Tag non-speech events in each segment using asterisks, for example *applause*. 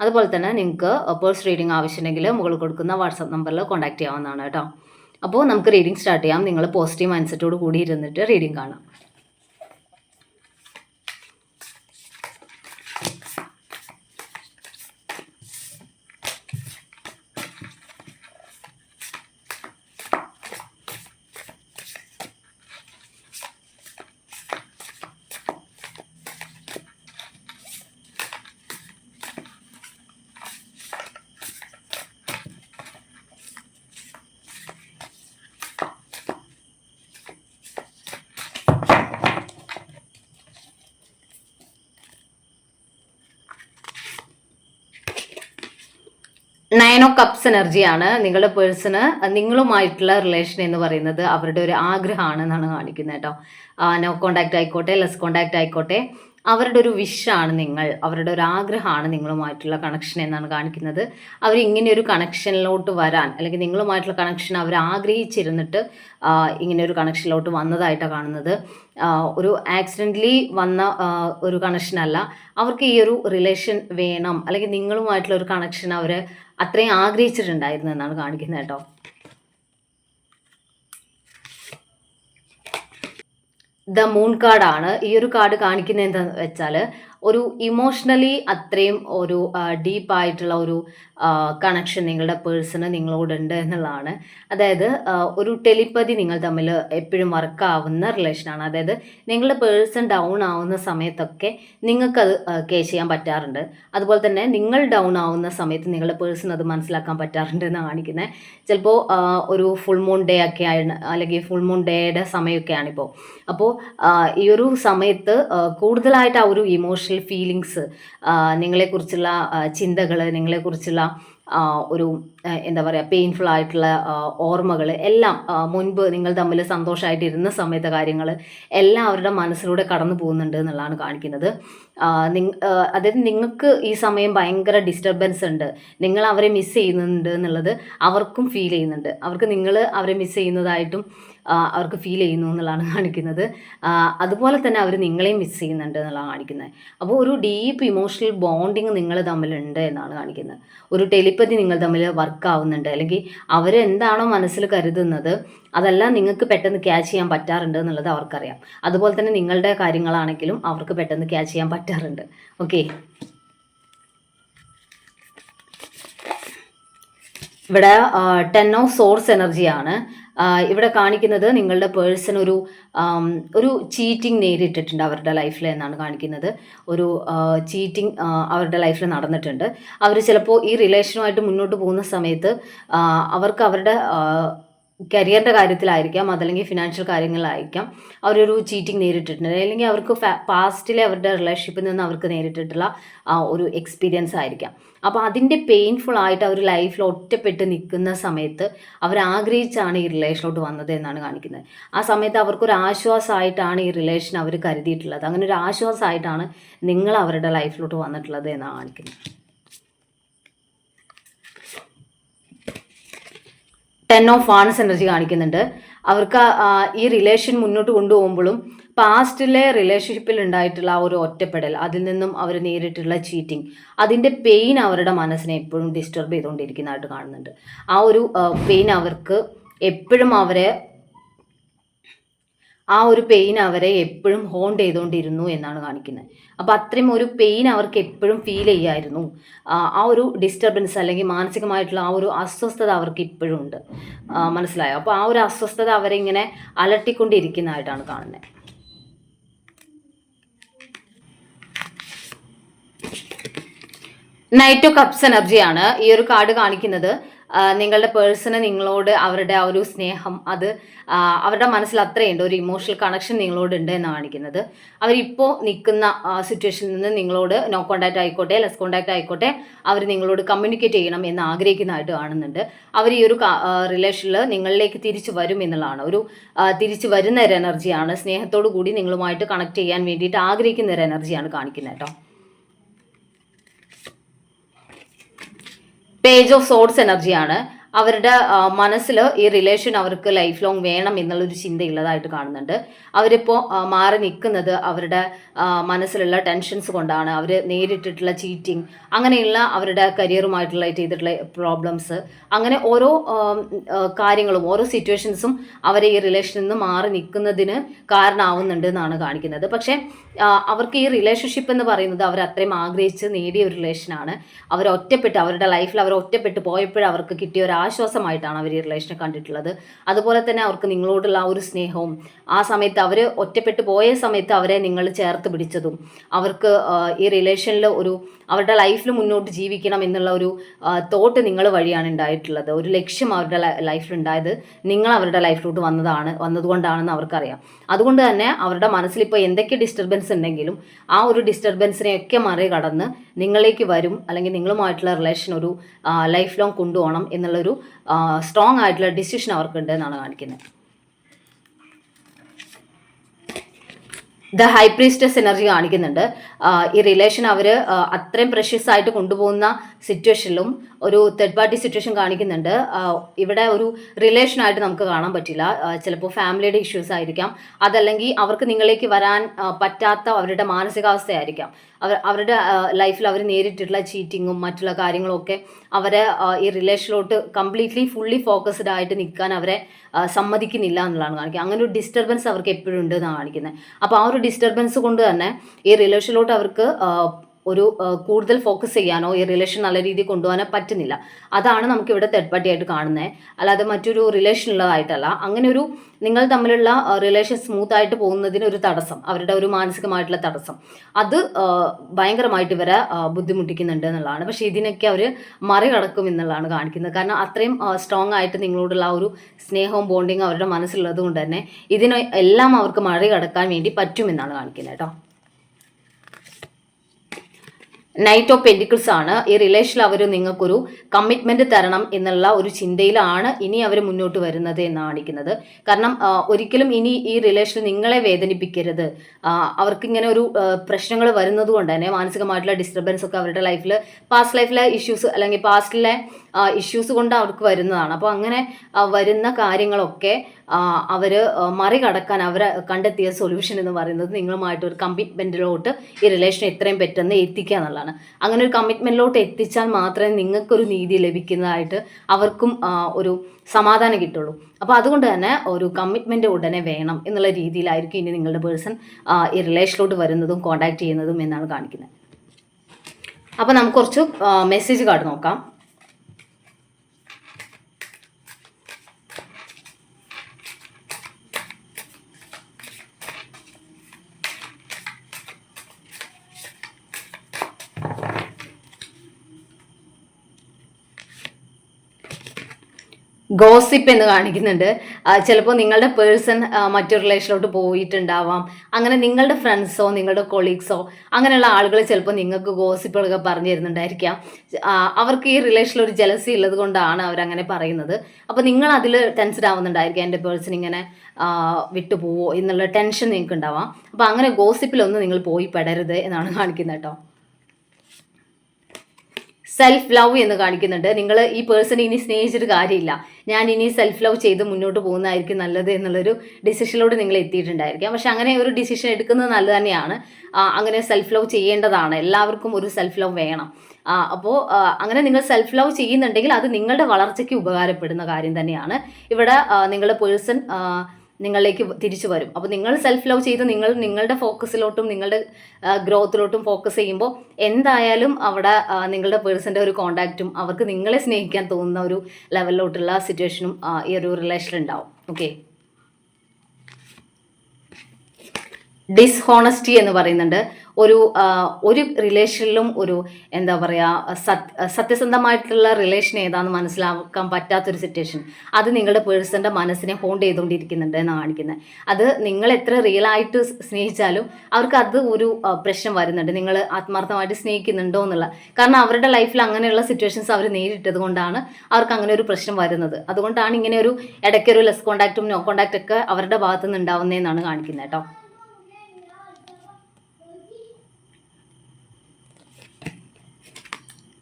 അതുപോലെ തന്നെ നിങ്ങൾക്ക് പേഴ്സ് റീഡിംഗ് ആവശ്യമുണ്ടെങ്കിൽ മുകളിൽ കൊടുക്കുന്ന വാട്സപ്പ് നമ്പറിൽ കോൺടാക്ട് ചെയ്യാവുന്നതാണ് കേട്ടോ. അപ്പോൾ നമുക്ക് റീഡിംഗ് സ്റ്റാർട്ട് ചെയ്യാം. നിങ്ങൾ പോസിറ്റീവ് മൈൻഡ് സെറ്റോട് കൂടി ഇരുന്നിട്ട് റീഡിംഗ് കാണാം. നയൻ ഓ കപ്സ് എനർജിയാണ് നിങ്ങളുടെ പേഴ്സണ് നിങ്ങളുമായിട്ടുള്ള റിലേഷൻ എന്ന് പറയുന്നത് അവരുടെ ഒരു ആഗ്രഹമാണ് എന്നാണ് കാണിക്കുന്നത് കേട്ടോ. നോ കോണ്ടാക്ട് ആയിക്കോട്ടെ ലെസ് കോണ്ടാക്ട് ആയിക്കോട്ടെ. അവരുടെ ഒരു വിഷാണ് നിങ്ങൾ അവരുടെ ഒരു ആഗ്രഹമാണ് നിങ്ങളുമായിട്ടുള്ള കണക്ഷൻ എന്നാണ് കാണിക്കുന്നത്. അവർ ഇങ്ങനെ ഒരു കണക്ഷനിലോട്ട് വരാൻ അല്ലെങ്കിൽ നിങ്ങളുമായിട്ടുള്ള കണക്ഷൻ അവർ ആഗ്രഹിച്ചിരുന്നിട്ട് ഇങ്ങനെ ഒരു കണക്ഷനിലോട്ട് വന്നതായിട്ടാണ് കാണുന്നത്. ഒരു ആക്സിഡന്റലി വന്ന ഒരു കണക്ഷനല്ല അവർക്ക് ഈ ഒരു റിലേഷൻ വേണം അല്ലെങ്കിൽ നിങ്ങളുമായിട്ടുള്ള ഒരു കണക്ഷൻ അവർ അത്രയും ആഗ്രഹിച്ചിട്ടുണ്ടായിരുന്നു എന്നാണ് കാണിക്കുന്നത് കേട്ടോ. ദ മൂൺ കാർഡാണ് ഈ ഒരു കാർഡ് കാണിക്കുന്നത് എന്താണെന്ന് വെച്ചാൽ ഒരു ഇമോഷണലി അത്രയും ഒരു ഡീപ്പായിട്ടുള്ള ഒരു കണക്ഷൻ നിങ്ങളുടെ പേഴ്സണ് നിങ്ങളോടുണ്ട് എന്നുള്ളതാണ്. അതായത് ഒരു ടെലിപ്പതി നിങ്ങൾ തമ്മിൽ എപ്പോഴും വർക്കാവുന്ന റിലേഷനാണ് അതായത് നിങ്ങളുടെ പേഴ്സൺ ഡൗൺ ആവുന്ന സമയത്തൊക്കെ നിങ്ങൾക്കത് കേസ് ചെയ്യാൻ പറ്റാറുണ്ട്. അതുപോലെ തന്നെ നിങ്ങൾ ഡൗൺ ആവുന്ന സമയത്ത് നിങ്ങളുടെ പേഴ്സൺ അത് മനസ്സിലാക്കാൻ പറ്റാറുണ്ട് എന്ന് കാണിക്കുന്നത്. ചിലപ്പോൾ ഒരു ഫുൾ മൂൺ ഡേ ഒക്കെ ആണ് അല്ലെങ്കിൽ ഫുൾ മൂൺ ഡേയുടെ സമയമൊക്കെയാണിപ്പോൾ അപ്പോൾ ഈ ഒരു സമയത്ത് കൂടുതലായിട്ട് ആ ഒരു ഫീലിങ്സ് നിങ്ങളെക്കുറിച്ചുള്ള ചിന്തകൾ നിങ്ങളെക്കുറിച്ചുള്ള ഒരു എന്താ പറയുക പെയിൻഫുൾ ആയിട്ടുള്ള ഓർമ്മകൾ എല്ലാം മുൻപ് നിങ്ങൾ തമ്മിൽ സന്തോഷമായിട്ടിരുന്ന സമയത്തെ കാര്യങ്ങൾ എല്ലാം അവരുടെ മനസ്സിലൂടെ കടന്നു പോകുന്നുണ്ട് എന്നുള്ളതാണ് കാണിക്കുന്നത്. അതായത് നിങ്ങൾക്ക് ഈ സമയം ഭയങ്കര ഡിസ്റ്റർബൻസ് ഉണ്ട്. നിങ്ങൾ അവരെ മിസ് ചെയ്യുന്നുണ്ട് എന്നുള്ളത് അവർക്കും ഫീൽ ചെയ്യുന്നുണ്ട്. അവർക്ക് നിങ്ങൾ അവരെ മിസ് ചെയ്യുന്നതായിട്ടും അവർക്ക് ഫീൽ ചെയ്യുന്നു എന്നുള്ളതാണ് *laughs* കാണിക്കുന്നത്. അതുപോലെ തന്നെ അവർ നിങ്ങളെയും മിസ് ചെയ്യുന്നുണ്ട് എന്നുള്ളതാണ് കാണിക്കുന്നത്. അപ്പോൾ ഒരു ഡീപ്പ് ഇമോഷണൽ ബോണ്ടിങ് നിങ്ങൾ തമ്മിലുണ്ട് എന്നാണ് കാണിക്കുന്നത്. ഒരു ടെലിപ്പതി നിങ്ങൾ തമ്മിൽ വർക്ക് ആവുന്നുണ്ട്. അല്ലെങ്കിൽ അവരെന്താണോ മനസ്സിൽ കരുതുന്നത് അതെല്ലാം നിങ്ങൾക്ക് പെട്ടെന്ന് ക്യാച്ച് ചെയ്യാൻ പറ്റാറുണ്ട് എന്നുള്ളത് അവർക്കറിയാം. അതുപോലെ തന്നെ നിങ്ങളുടെ കാര്യങ്ങളാണെങ്കിലും അവർക്ക് പെട്ടെന്ന് ക്യാച്ച് ചെയ്യാൻ പറ്റാറുണ്ട്. ഓക്കെ ഇവിടെ ടെൻ ഓഫ് സോഴ്സ് എനർജിയാണ് ഇവിടെ കാണിക്കുന്നത് നിങ്ങളുടെ പേഴ്സൺ ഒരു ഒരു ചീറ്റിംഗ് നേരിട്ടിട്ടുണ്ട് അവരുടെ ലൈഫിൽ എന്നാണ് കാണിക്കുന്നത്. ഒരു ചീറ്റിംഗ് അവരുടെ ലൈഫിൽ നടന്നിട്ടുണ്ട്. അവർ ചിലപ്പോൾ ഈ റിലേഷനുമായിട്ട് മുന്നോട്ട് പോകുന്ന സമയത്ത് അവർക്ക് അവരുടെ കരിയറിന്റെ കാര്യത്തിലായിരിക്കാം അതല്ലെങ്കിൽ ഫിനാൻഷ്യൽ കാര്യങ്ങളിലായിരിക്കാം അവരൊരു ചീറ്റിംഗ് നേരിട്ടിട്ടുണ്ട്. അല്ലെങ്കിൽ അവർക്ക് പാസ്റ്റിലെ അവരുടെ റിലേഷൻഷിപ്പിൽ നിന്ന് അവർക്ക് നേരിട്ടിട്ടുള്ള ആ, ഒരു എക്സ്പീരിയൻസ് ആയിരിക്കാം. അപ്പോൾ അതിന്റെ പെയിൻഫുൾ ആയിട്ട് അവർ ലൈഫിൽ ഒറ്റപ്പെട്ട് നിൽക്കുന്ന സമയത്ത് അവർ ആഗ്രഹിച്ചാണ് ഈ റിലേഷനിലോട്ട് വന്നത് എന്നാണ് കാണിക്കുന്നത്. ആ സമയത്ത് അവർക്കൊരു ആശ്വാസമായിട്ടാണ് ഈ റിലേഷൻ അവർ കരുതിയിട്ടുള്ളത്. അങ്ങനെ ഒരു ആശ്വാസമായിട്ടാണ് നിങ്ങൾ അവരുടെ ലൈഫിലോട്ട് വന്നിട്ടുള്ളത് എന്നാണ് കാണിക്കുന്നത്. ടെൻ ഓഫ് വാൺസ് എനർജി കാണിക്കുന്നുണ്ട്. അവർക്ക് ഈ റിലേഷൻ മുന്നോട്ട് കൊണ്ടുപോകുമ്പോഴും പാസ്റ്റിലെ റിലേഷൻഷിപ്പിൽ ഉണ്ടായിട്ടുള്ള ആ ഒരു ഒറ്റപ്പെടൽ അതിൽ നിന്നും അവർ നേരിട്ടുള്ള ചീറ്റിംഗ് അതിന്റെ പെയിൻ അവരുടെ മനസ്സിനെ എപ്പോഴും ഡിസ്റ്റർബ് ചെയ്തുകൊണ്ടിരിക്കുന്നതായിട്ട് കാണുന്നുണ്ട്. ആ ഒരു പെയിൻ അവർക്ക് എപ്പോഴും അവരെ ആ ഒരു പെയിൻ അവരെ എപ്പോഴും ഹോണ്ട് ചെയ്തുകൊണ്ടിരുന്നു എന്നാണ് കാണിക്കുന്നത്. അപ്പോൾ അത്രയും ഒരു പെയിൻ അവർക്ക് എപ്പോഴും ഫീൽ ചെയ്യായിരുന്നു. ആ ഒരു ഡിസ്റ്റർബൻസ് അല്ലെങ്കിൽ മാനസികമായിട്ടുള്ള ആ ഒരു അസ്വസ്ഥത അവർക്ക് ഇപ്പോഴും ഉണ്ട്. മനസ്സിലായോ? അപ്പോൾ ആ ഒരു അസ്വസ്ഥത അവരെ ഇങ്ങനെ അലട്ടിക്കൊണ്ടിരിക്കുന്നതായിട്ടാണ് കാണുന്നത് നൈറ്റ് ഓഫ് കപ്സ് എനർജിയാണ് ഈ ഒരു കാർഡ് കാണിക്കുന്നത്. നിങ്ങളുടെ പേഴ്സണ് നിങ്ങളോട് അവരുടെ ആ ഒരു സ്നേഹം അത് അവരുടെ മനസ്സിൽ അത്രയുണ്ട് ഒരു ഇമോഷണൽ കണക്ഷൻ നിങ്ങളോട് ഉണ്ട് എന്ന് കാണിക്കുന്നത്. അവരിപ്പോൾ നിൽക്കുന്ന സിറ്റുവേഷനിൽ നിന്ന് നിങ്ങളോട് നോ കോണ്ടാക്ട് ആയിക്കോട്ടെ ലെസ് കോണ്ടാക്ട് ആയിക്കോട്ടെ അവർ നിങ്ങളോട് കമ്മ്യൂണിക്കേറ്റ് ചെയ്യണം എന്ന് ആഗ്രഹിക്കുന്നതായിട്ട് കാണുന്നുണ്ട്. അവർ ഈ ഒരു റിലേഷനിൽ നിങ്ങളിലേക്ക് തിരിച്ചു വരും എന്നുള്ളതാണ്. ഒരു തിരിച്ചു വരുന്ന ഒരു എനർജിയാണ് സ്നേഹത്തോടു കൂടി നിങ്ങളുമായിട്ട് കണക്ട് ചെയ്യാൻ വേണ്ടിയിട്ട് ആഗ്രഹിക്കുന്ന ഒരു എനർജിയാണ് കാണിക്കുന്നത് കേട്ടോ. പേജ് ഓഫ് സോഡ്സ് എനർജിയാണ് അവരുടെ മനസ്സിൽ ഈ റിലേഷൻ അവർക്ക് ലൈഫ് ലോങ് വേണം എന്നുള്ളൊരു ചിന്തയുള്ളതായിട്ട് കാണുന്നുണ്ട്. അവരിപ്പോൾ മാറി നിൽക്കുന്നത് അവരുടെ മനസ്സിലുള്ള ടെൻഷൻസ് കൊണ്ടാണ്. അവർ നേരിട്ടിട്ടുള്ള ചീറ്റിംഗ് അങ്ങനെയുള്ള അവരുടെ കരിയറുമായിട്ടുള്ള ചെയ്തിട്ടുള്ള പ്രോബ്ലംസ് അങ്ങനെ ഓരോ കാര്യങ്ങളും ഓരോ സിറ്റുവേഷൻസും അവരെ ഈ റിലേഷനിൽ നിന്ന് മാറി നിൽക്കുന്നതിന് കാരണമാവുന്നുണ്ട് എന്നാണ് കാണിക്കുന്നത്. പക്ഷേ അവർക്ക് ഈ റിലേഷൻഷിപ്പ് എന്ന് പറയുന്നത് അവർ അത്രയും ആഗ്രഹിച്ച് നേടിയ ഒരു റിലേഷനാണ് അവർ ഒറ്റപ്പെട്ട് അവരുടെ ലൈഫിൽ അവർ ഒറ്റപ്പെട്ട് പോയപ്പോഴും അവർക്ക് കിട്ടിയ ഒരു ആശ്വാസമായിട്ടാണ് അവർ ഈ റിലേഷനെ കണ്ടിട്ടുള്ളത്. അതുപോലെ തന്നെ അവർക്ക് നിങ്ങളോടുള്ള ആ ഒരു സ്നേഹവും ആ സമയത്ത് അവർ ഒറ്റപ്പെട്ടു പോയ സമയത്ത് അവരെ നിങ്ങൾ ചേർത്ത് പിടിച്ചതും അവർക്ക് ഈ റിലേഷനിൽ ഒരു അവരുടെ ലൈഫിൽ മുന്നോട്ട് ജീവിക്കണം എന്നുള്ള ഒരു തോട്ട് നിങ്ങൾ വഴിയാണ് ഉണ്ടായിട്ടുള്ളത്. ഒരു ലക്ഷ്യം അവരുടെ ലൈഫിൽ ഉണ്ടായത് നിങ്ങൾ അവരുടെ ലൈഫിലോട്ട് വന്നതാണ് വന്നതുകൊണ്ടാണെന്ന് അവർക്കറിയാം. അതുകൊണ്ട് തന്നെ അവരുടെ മനസ്സിൽ ഇപ്പോൾ എന്തൊക്കെ ഡിസ്റ്റർബൻസ് ഉണ്ടെങ്കിലും ആ ഒരു ഡിസ്റ്റർബൻസിനെയൊക്കെ മറികടന്ന് നിങ്ങളിലേക്ക് വരും അല്ലെങ്കിൽ നിങ്ങളുമായിട്ടുള്ള റിലേഷൻ ഒരു ലൈഫ് ലോങ് കൊണ്ടുപോകണം എന്നുള്ളൊരു സ്ട്രോങ് ആയിട്ടുള്ള ഡിസിഷൻ അവർക്കുണ്ട് എന്നാണ് കാണിക്കുന്നത് ദ ഹൈ പ്രീസ്റ്റസ് എനർജി കാണിക്കുന്നുണ്ട് ഈ റിലേഷൻ അവർ അത്രയും പ്രഷ്യസ് ആയിട്ട് കൊണ്ടുപോകുന്ന സിറ്റുവേഷനിലും ഒരു തേർഡ് പാർട്ടി സിറ്റുവേഷൻ കാണിക്കുന്നുണ്ട്. ഇവിടെ ഒരു റിലേഷനായിട്ട് നമുക്ക് കാണാൻ പറ്റില്ല. ചിലപ്പോൾ ഫാമിലിയുടെ ഇഷ്യൂസ് ആയിരിക്കാം. അതല്ലെങ്കിൽ അവർക്ക് നിങ്ങളിലേക്ക് വരാൻ പറ്റാത്ത അവരുടെ മാനസികാവസ്ഥയായിരിക്കാം. അവർ അവരുടെ ലൈഫിൽ അവർ നേരിട്ടിട്ടുള്ള ചീറ്റിങ്ങും മറ്റുള്ള കാര്യങ്ങളും ഒക്കെ അവരെ ഈ റിലേഷനിലോട്ട് കംപ്ലീറ്റ്ലി ഫുള്ളി ഫോക്കസ്ഡ് ആയിട്ട് നിൽക്കാൻ അവരെ സമ്മതിക്കുന്നില്ല എന്നുള്ളതാണ് കാണിക്കുക അങ്ങനെ ഒരു ഡിസ്റ്റർബൻസ് അവർക്ക് എപ്പോഴും ഉണ്ട് എന്നാണ് കാണിക്കുന്നത്. അപ്പോൾ ആ ഒരു ഡിസ്റ്റർബൻസ് കൊണ്ട് തന്നെ ഈ റിലേഷനിലോട്ട് അവർക്ക് ഒരു കൂടുതൽ ഫോക്കസ് ചെയ്യാനോ ഈ റിലേഷൻ നല്ല രീതിയിൽ കൊണ്ടുപോകാനോ പറ്റുന്നില്ല. അതാണ് നമുക്ക് ഇവിടെ തേർഡ് പാർട്ടി ആയിട്ട് കാണുന്നത് അല്ലാതെ മറ്റൊരു റിലേഷൻ ഉള്ളതായിട്ടല്ല. അങ്ങനെ ഒരു നിങ്ങൾ തമ്മിലുള്ള റിലേഷൻ സ്മൂത്ത് ആയിട്ട് പോകുന്നതിന് ഒരു തടസ്സം. അവരുടെ ഒരു മാനസികമായിട്ടുള്ള തടസ്സം. അത് ഭയങ്കരമായിട്ട് ഇവരെ ബുദ്ധിമുട്ടിക്കുന്നുണ്ട് എന്നുള്ളതാണ്. പക്ഷേ ഇതിനൊക്കെ അവർ മറികടക്കും എന്നുള്ളതാണ് കാണിക്കുന്നത്. കാരണം അത്രയും സ്ട്രോങ് ആയിട്ട് നിങ്ങളോടുള്ള ഒരു സ്നേഹവും ബോണ്ടിങ്ങും അവരുടെ മനസ്സിലുള്ളത് കൊണ്ട് തന്നെ ഇതിനെ എല്ലാം അവർക്ക് മറികടക്കാൻ വേണ്ടി പറ്റുമെന്നാണ് കാണിക്കുന്നത് കേട്ടോ. നൈറ്റ് ഓഫ് പെന്റിക്കിൾസ് ആണ്. ഈ റിലേഷനിൽ അവർ നിങ്ങൾക്കൊരു കമ്മിറ്റ്മെന്റ് തരണം എന്നുള്ള ഒരു ചിന്തയിലാണ് ഇനി അവർ മുന്നോട്ട് വരുന്നത് എന്നാണ് കാണിക്കുന്നത്. കാരണം ഒരിക്കലും ഇനി ഈ റിലേഷനിൽ നിങ്ങളെ വേദനിപ്പിക്കരുത്. അവർക്ക് ഇങ്ങനെ ഒരു പ്രശ്നങ്ങൾ വരുന്നത് കൊണ്ട് തന്നെ മാനസികമായിട്ടുള്ള ഡിസ്റ്റർബൻസ് ഒക്കെ അവരുടെ ലൈഫിൽ പാസ്റ്റ് ലൈഫിലെ ഇഷ്യൂസ് അല്ലെങ്കിൽ പാസ്റ്റിലെ ഇഷ്യൂസ് കൊണ്ട് അവർക്ക് വരുന്നതാണ്. അപ്പോൾ അങ്ങനെ വരുന്ന കാര്യങ്ങളൊക്കെ അവർ മറികടക്കാൻ അവർ കണ്ടെത്തിയ സൊല്യൂഷൻ എന്ന് പറയുന്നത് നിങ്ങളുമായിട്ട് ഒരു കമ്മിറ്റ്മെന്റിലോട്ട് ഈ റിലേഷൻ എത്രയും പെട്ടെന്ന് എത്തിക്കുക എന്നുള്ളതാണ്. അങ്ങനെ ഒരു കമ്മിറ്റ്മെന്റിലോട്ട് എത്തിച്ചാൽ മാത്രമേ നിങ്ങൾക്കൊരു നീതി ലഭിക്കുന്നതായിട്ട് അവർക്കും ഒരു സമാധാനം കിട്ടുള്ളൂ. അപ്പോൾ അതുകൊണ്ട് തന്നെ ഒരു കമ്മിറ്റ്മെന്റ് ഉടനെ വേണം എന്നുള്ള രീതിയിലായിരിക്കും ഇനി നിങ്ങളുടെ പേഴ്സൺ ഈ റിലേഷനിലോട്ട് വരുന്നതും കോണ്ടാക്ട് ചെയ്യുന്നതും എന്നാണ് കാണിക്കുന്നത്. അപ്പോൾ നമുക്ക് കുറച്ച് മെസ്സേജ് കാർഡ് നോക്കാം. ഗോസിപ്പ് എന്ന് കാണിക്കുന്നുണ്ട്. ചിലപ്പോൾ നിങ്ങളുടെ പേഴ്സൺ മറ്റൊരു റിലേഷനിലോട്ട് പോയിട്ടുണ്ടാവാം. അങ്ങനെ നിങ്ങളുടെ ഫ്രണ്ട്സോ നിങ്ങളുടെ കൊളീഗ്സോ അങ്ങനെയുള്ള ആളുകൾ ചിലപ്പോൾ നിങ്ങൾക്ക് ഗോസിപ്പുകളൊക്കെ പറഞ്ഞു തരുന്നുണ്ടായിരിക്കാം. അവർക്ക് ഈ റിലേഷനിൽ ഒരു ജലസി ഉള്ളത് കൊണ്ടാണ് അവരങ്ങനെ പറയുന്നത്. അപ്പോൾ നിങ്ങൾ അതിൽ ടെൻസ്ഡ് ആവുന്നുണ്ടായിരിക്കാം എന്റെ പേഴ്സൺ ഇങ്ങനെ വിട്ടുപോവോ? വിട്ടു പോവോ എന്നുള്ള ടെൻഷൻ നിങ്ങൾക്ക് ഉണ്ടാവാം അപ്പോൾ അങ്ങനെ ഗോസിപ്പിലൊന്നും നിങ്ങൾ പോയി പെടരുത് എന്നാണ് കാണിക്കുന്നത് കേട്ടോ. സെൽഫ് ലവ് എന്ന് കാണിക്കുന്നുണ്ട്. നിങ്ങൾ ഈ പേഴ്സൺ ഇനി സ്നേഹിച്ചിട്ട് കാര്യമില്ല. ഞാൻ ഇനി സെൽഫ് ലവ് ചെയ്ത് മുന്നോട്ട് പോകുന്നതായിരിക്കും നല്ലത് എന്നുള്ളൊരു ഡിസിഷനിലൂടെ നിങ്ങൾ എത്തിയിട്ടുണ്ടായിരിക്കാം. പക്ഷെ അങ്ങനെ ഒരു ഡിസിഷൻ എടുക്കുന്നത് നല്ലത് തന്നെയാണ്. അങ്ങനെ സെൽഫ് ലവ് ചെയ്യേണ്ടതാണ്. എല്ലാവർക്കും ഒരു സെൽഫ് ലവ് വേണം. അപ്പോൾ അങ്ങനെ നിങ്ങൾ സെൽഫ് ലവ് ചെയ്യുന്നുണ്ടെങ്കിൽ അത് നിങ്ങളുടെ വളർച്ചയ്ക്ക് ഉപകാരപ്പെടുന്ന കാര്യം തന്നെയാണ്. ഇവിടെ നിങ്ങളുടെ പേഴ്സൺ നിങ്ങളിലേക്ക് തിരിച്ചു വരും. അപ്പോൾ നിങ്ങൾ സെൽഫ് ലവ് ചെയ്ത് നിങ്ങൾ നിങ്ങളുടെ ഫോക്കസിലോട്ടും നിങ്ങളുടെ ഗ്രോത്തിലോട്ടും ഫോക്കസ് ചെയ്യുമ്പോൾ എന്തായാലും അവിടെ നിങ്ങളുടെ പേഴ്സന്റെ ഒരു കോണ്ടാക്റ്റും അവർക്ക് നിങ്ങളെ സ്നേഹിക്കാൻ തോന്നുന്ന ഒരു ലെവലിലോട്ടുള്ള സിറ്റുവേഷനും ഈ ഒരു റിലേഷൻ ഉണ്ടാവും ഓക്കെ ഡിസ്ഹോണസ്റ്റി എന്ന് പറയുന്നുണ്ട്. ഒരു ഒരു റിലേഷനിലും ഒരു എന്താ പറയുക സത് സത്യസന്ധമായിട്ടുള്ള റിലേഷൻ ഏതാണെന്ന് മനസ്സിലാക്കാൻ പറ്റാത്തൊരു സിറ്റുവേഷൻ അത് നിങ്ങളുടെ പേഴ്സന്റെ മനസ്സിനെ ഹോണ്ട് ചെയ്തുകൊണ്ടിരിക്കുന്നുണ്ട് എന്നാണ് കാണിക്കുന്നത് അത് നിങ്ങൾ എത്ര റിയൽ ആയിട്ട് സ്നേഹിച്ചാലും അവർക്ക് അത് ഒരു പ്രശ്നം വരുന്നുണ്ട്. നിങ്ങൾ ആത്മാർത്ഥമായിട്ട് സ്നേഹിക്കുന്നുണ്ടോ എന്നുള്ള. കാരണം അവരുടെ ലൈഫിൽ അങ്ങനെയുള്ള സിറ്റുവേഷൻസ് അവർ നേരിട്ടത് കൊണ്ടാണ് അവർക്ക് അങ്ങനെ ഒരു പ്രശ്നം വരുന്നത്. അതുകൊണ്ടാണ് ഇങ്ങനെ ഒരു ഇടയ്ക്കൊരു ലെസ് കോണ്ടാക്റ്റും നോ കോണ്ടാക്റ്റൊക്കെ അവരുടെ ഭാഗത്തുനിന്ന് ഉണ്ടാവുന്നതെന്നാണ് കാണിക്കുന്നത് കേട്ടോ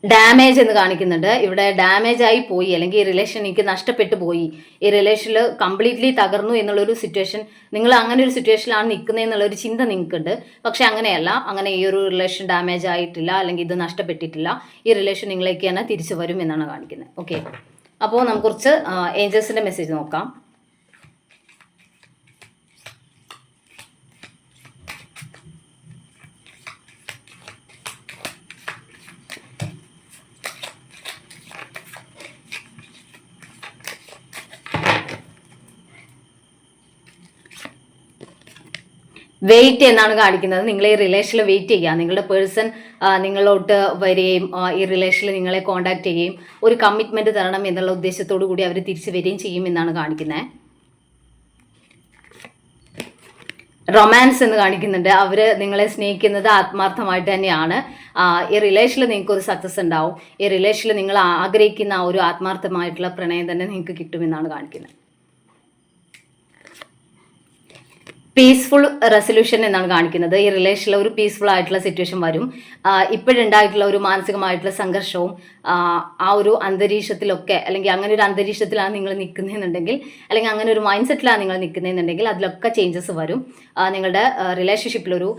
ഡാമേജ് എന്ന് കാണിക്കുന്നുണ്ട്. ഇവിടെ ഡാമേജ് ആയി പോയി. അല്ലെങ്കിൽ ഈ റിലേഷൻ എനിക്ക് നഷ്ടപ്പെട്ടു പോയി. ഈ റിലേഷൻ കംപ്ലീറ്റ്ലി തകർന്നു എന്നുള്ളൊരു സിറ്റുവേഷൻ നിങ്ങൾ അങ്ങനെ ഒരു സിറ്റുവേഷനിലാണ് നിൽക്കുന്നത് എന്നുള്ളൊരു ചിന്ത നിങ്ങൾക്കുണ്ട്. പക്ഷെ അങ്ങനെയല്ല. അങ്ങനെ ഈ ഒരു റിലേഷൻ ഡാമേജ് ആയിട്ടില്ല. അല്ലെങ്കിൽ ഇത് നഷ്ടപ്പെട്ടിട്ടില്ല. ഈ റിലേഷൻ നിങ്ങളേക്ക് തന്നെ തിരിച്ചു വരും എന്നാണ് കാണിക്കുന്നത്. ഓക്കെ അപ്പോൾ നമുക്ക് കുറച്ച് ഏഞ്ചൽസിന്റെ മെസ്സേജ് നോക്കാം. വെയിറ്റ് എന്നാണ് കാണിക്കുന്നത്. നിങ്ങൾ ഈ റിലേഷനിൽ വെയിറ്റ് ചെയ്യുക. നിങ്ങളുടെ പേഴ്സൺ നിങ്ങളോട്ട് വരികയും ഈ റിലേഷനിൽ നിങ്ങളെ കോണ്ടാക്ട് ചെയ്യുകയും ഒരു കമ്മിറ്റ്മെന്റ് തരണം എന്നുള്ള ഉദ്ദേശത്തോടു കൂടി അവർ തിരിച്ചു വരികയും ചെയ്യും എന്നാണ് കാണിക്കുന്നത് റൊമാൻസ് എന്ന് കാണിക്കുന്നുണ്ട്. അവർ നിങ്ങളെ സ്നേഹിക്കുന്നത് ആത്മാർത്ഥമായിട്ട് തന്നെയാണ്. ഈ റിലേഷനിൽ നിങ്ങൾക്ക് ഒരു സക്സസ് ഉണ്ടാവും. ഈ റിലേഷനിൽ നിങ്ങൾ ആഗ്രഹിക്കുന്ന ആ ഒരു ആത്മാർത്ഥമായിട്ടുള്ള പ്രണയം തന്നെ നിങ്ങൾക്ക് കിട്ടുമെന്നാണ് കാണിക്കുന്നത്. പീസ്ഫുൾ റെസൊല്യൂഷൻ എന്നാണ് കാണിക്കുന്നത്. ഈ റിലേഷനിൽ ഒരു പീസ്ഫുൾ ആയിട്ടുള്ള സിറ്റുവേഷൻ വരും. ഇപ്പോഴുണ്ടായിട്ടുള്ള ഒരു മാനസികമായിട്ടുള്ള സംഘർഷവും ആ, ഒരു അന്തരീക്ഷത്തിലൊക്കെ അല്ലെങ്കിൽ അങ്ങനെ ഒരു അന്തരീക്ഷത്തിലാണ് നിങ്ങൾ നിൽക്കുന്നതെന്നുണ്ടെങ്കിൽ അല്ലെങ്കിൽ അങ്ങനെ ഒരു മൈൻഡ് സെറ്റിലാണ് നിങ്ങൾ നിൽക്കുന്നതെന്നുണ്ടെങ്കിൽ അതിലൊക്കെ ചേഞ്ചസ് വരും. നിങ്ങളുടെ റിലേഷൻഷിപ്പിലൊരു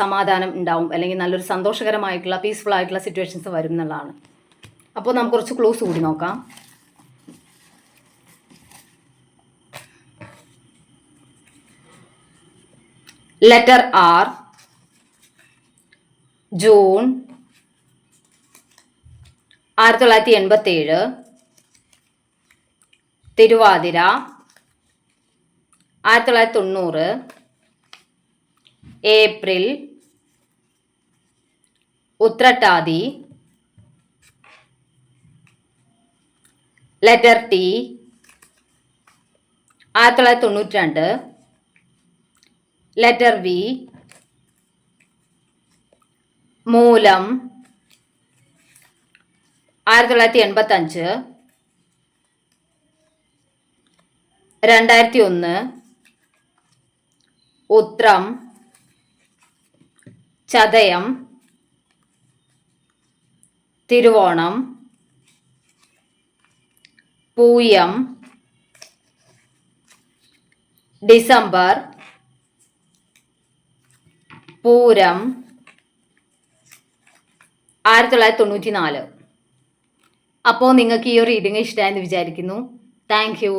സമാധാനം ഉണ്ടാവും അല്ലെങ്കിൽ നല്ലൊരു സന്തോഷകരമായിട്ടുള്ള പീസ്ഫുൾ ആയിട്ടുള്ള സിറ്റുവേഷൻസ് വരും എന്നുള്ളതാണ്. അപ്പോൾ നമുക്ക് കുറച്ച് ക്ലോസ് കൂടി നോക്കാം. ലെറ്റർ ആർ ജൂൺ ആയിരത്തി തൊള്ളായിരത്തി എൺപത്തി ഏഴ് തിരുവാതിര ആയിരത്തി തൊള്ളായിരത്തി തൊണ്ണൂറ് ഏപ്രിൽ ഉത്രട്ടാതി ലെറ്റർ ടി ആയിരത്തി തൊള്ളായിരത്തി തൊണ്ണൂറ്റി രണ്ട് ലെറ്റർ വി മൂലം ആയിരത്തി തൊള്ളായിരത്തി എൺപത്തി അഞ്ച് രണ്ടായിരത്തി ഒന്ന് ഉത്രം ചതയം തിരുവോണം പൂയം ഡിസംബർ പൂരം ആയിരത്തി തൊള്ളായിരത്തി തൊണ്ണൂറ്റി നാല് അപ്പോൾ നിങ്ങൾക്ക് ഈ ഒരു റീഡിങ് ഇഷ്ടമായെന്ന് വിചാരിക്കുന്നു. Thank you